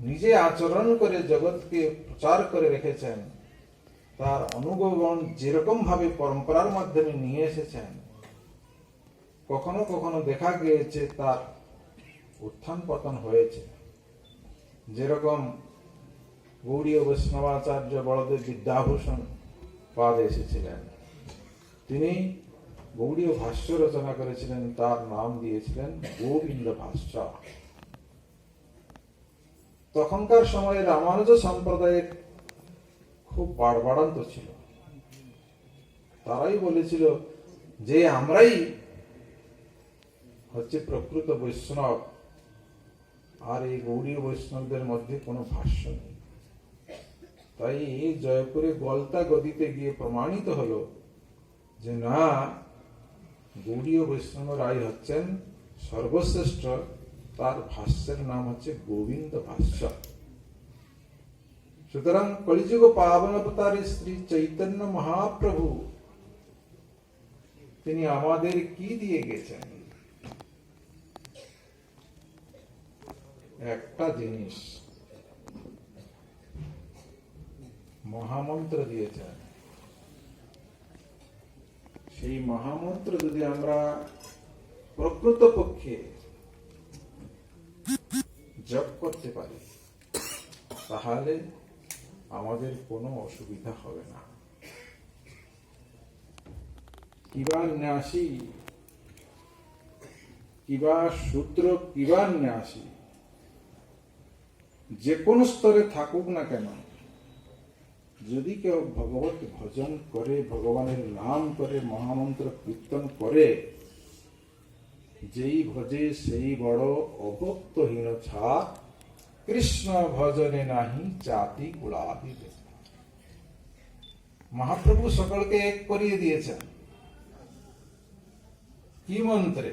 নিজে আচরণ করে জগৎকে প্রচার করে রেখেছেন। তার অনুগমন যেরকম ভাবে পরম্পরার মাধ্যমে নিয়ে এসেছেন, কখনো কখনো দেখা গিয়েছে তার উত্থান পতন হয়েছে। যেরকম গৌড়ীয় বৈষ্ণবাচার্য বড়দেব বিদ্যাভূষণ পাদ এসেছিলেন। তিনি গৌড়ীয় ভাষ্য রচনা করেছিলেন, তার নাম দিয়েছিলেন গোবিন্দ ভাষ্য। তখনকার সময়ে রামানুজ সম্প্রদায়ের খুব বাড়বাড়ান্ত ছিল। তারাই বলেছিল যে আমরাই হচ্ছে প্রকৃত বৈষ্ণব, আর এই গৌরীয় বৈষ্ণবদের মধ্যে কোনো ভাষ্য নেই। তাই জয়পুরে গলতা গদিতে গিয়ে প্রমাণিত হলো যে না, গৌরীয় বৈষ্ণবরাই হচ্ছেন সর্বশ্রেষ্ঠ তার ভাষ্যের নাম হচ্ছে গোবিন্দ ভাষ্য। সুতরাং কলিযুগ পাবন অবতারী শ্রী চৈতন্য মহাপ্রভু, তিনি আমাদের কি দিয়ে গেছেন? একটা জিনিস। মহামন্ত্র দিয়েছেন। সেই মহামন্ত্র যদি আমরা প্রকৃত পক্ষে জপ করতে পারি, তাহলে আমাদের কোনো অসুবিধা হবে না। কিবা ন্যাসী, কিবা সূত্র কিবা ন্যাসী, যে কোনো স্তরে থাকুক না কেন, যদি কেউ ভগবত ভজন করে, ভগবানের নাম করে, মহামন্ত্র কীর্তন করে যেই ভজে সেই বড় অভক্তহীন ছা, কৃষ্ণ ভজনে নাহি জাতি গুলাবি মহাপ্রভু সকলকে এক করিয়ে দিয়েছেন। কি মন্ত্রে?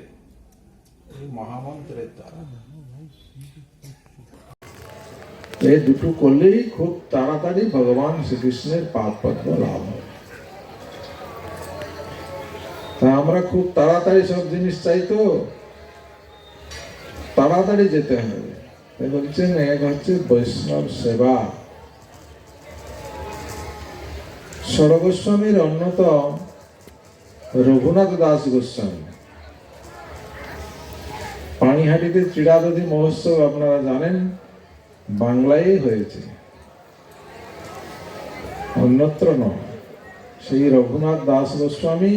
এই মহামন্ত্রের দ্বারা। এই দুটো করলেই খুব তাড়াতাড়ি ভগবান শ্রীকৃষ্ণের পাদ পদ্ম লাভ হয় তা আমরা খুব তাড়াতাড়ি সব জিনিস চাই তো। তাড়াতাড়ি যেতে হবে। বলছেন এক হচ্ছে বৈষ্ণব সেবা। সরগোস্বামীর অন্যতম রঘুনাথ দাস গোস্বামী। পানিহাটিতে চিড়াদধি মহোৎসব আপনারা জানেন বাংলায় হয়েছে। অন্যত্র নয়, সেই রঘুনাথ দাস গোস্বামী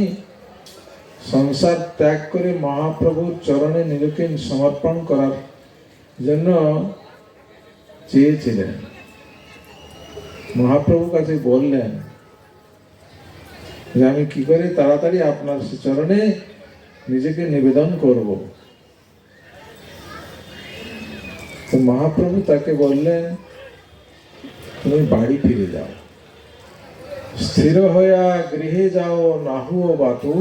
সংসার ত্যাগ করে মহাপ্রভুর চরণে নিজেকে সমর্পণ করার জন্য চেয়েছিলেন। মহাপ্রভু কাছে বললেন, যে আমি কি করে তাড়াতাড়ি আপনার চরণে নিজেকে নিবেদন করব? তো মহাপ্রভু তাকে বললেন, তুমি বাড়ি ফিরে যাও। স্থির হইয়া গৃহে যাও নাহু বাতু।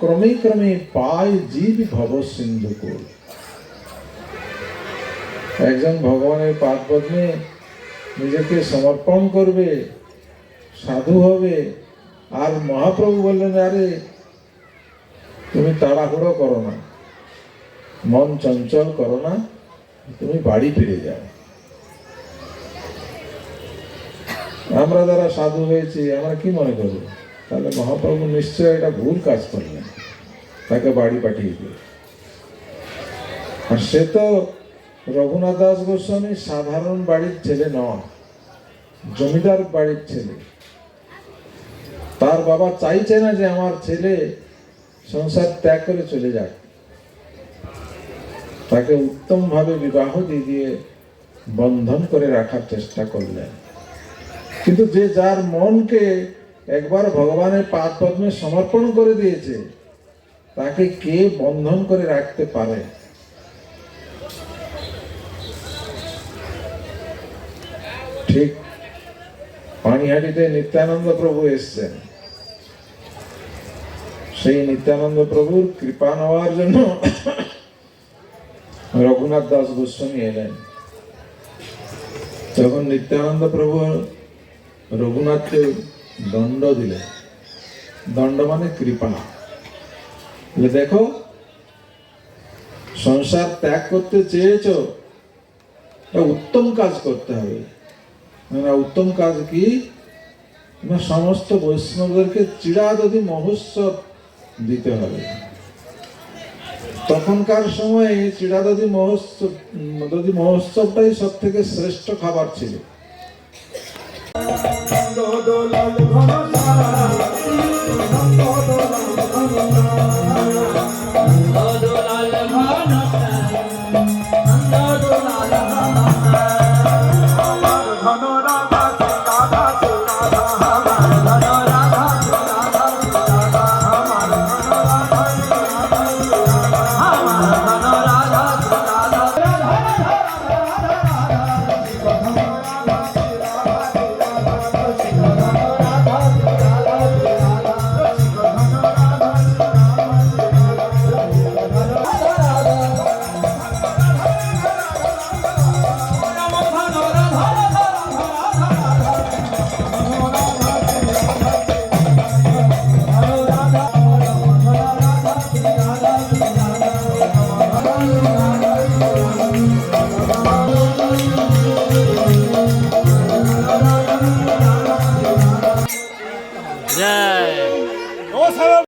ক্রমে ক্রমে পায় জীব ভব সিন্ধুকুল একজন ভগবানের পাদ পদ্মে নিজেকে সমর্পণ করবে, সাধু হবে, আর মহাপ্রভু বললেন, আরে, তুমি তাড়াহুড়ো করো না। মন চঞ্চল করো না, তুমি বাড়ি ফিরে যাও। আমরা যারা সাধু হয়েছি, আমরা কি মনে করব তাহলে মহাপ্রভু নিশ্চয় এটা ভুল কাজ করলেন। তাকে বাড়ি পাঠিয়ে দিয়ে আর সে তো রঘুনাথ দাস গোস্বামী সাধারণ বাড়ির ছেলে নয়, জমিদার বাড়ির ছেলে। তার বাবা চাইছে না যে আমার ছেলে সংসার ত্যাগ করে চলে যাক। তাকে উত্তম ভাবে বিবাহ দিয়ে দিয়ে বন্ধন করে রাখার চেষ্টা করলেন। কিন্তু যে যার মনকে একবার ভগবানের পাদ পদ্মে সমর্পণ করে দিয়েছে তাকে কে বন্ধন করে রাখতে পারে? ঠিক। পানিহাটিতে নিত্যানন্দ প্রভু এসছেন। সেই নিত্যানন্দ প্রভুর কৃপা নেওয়ার জন্য রঘুনাথ দাস গোস্বামী এলেন। তখন নিত্যানন্দ প্রভু রঘুনাথকে দণ্ড দিলেন। দণ্ড মানে কৃপা। বলে দেখো, সংসার ত্যাগ করতে চেয়েছো উত্তম কাজ করতে হবে। উত্তম কাজ কি? সমস্ত বৈষ্ণবদেরকে চিরাদদি মহোৎসব দিতে হবে। তখনকার সময়ে চিরাদদি মহোৎসব দদি মহোৎসবটাই সব থেকে শ্রেষ্ঠ খাবার ছিল।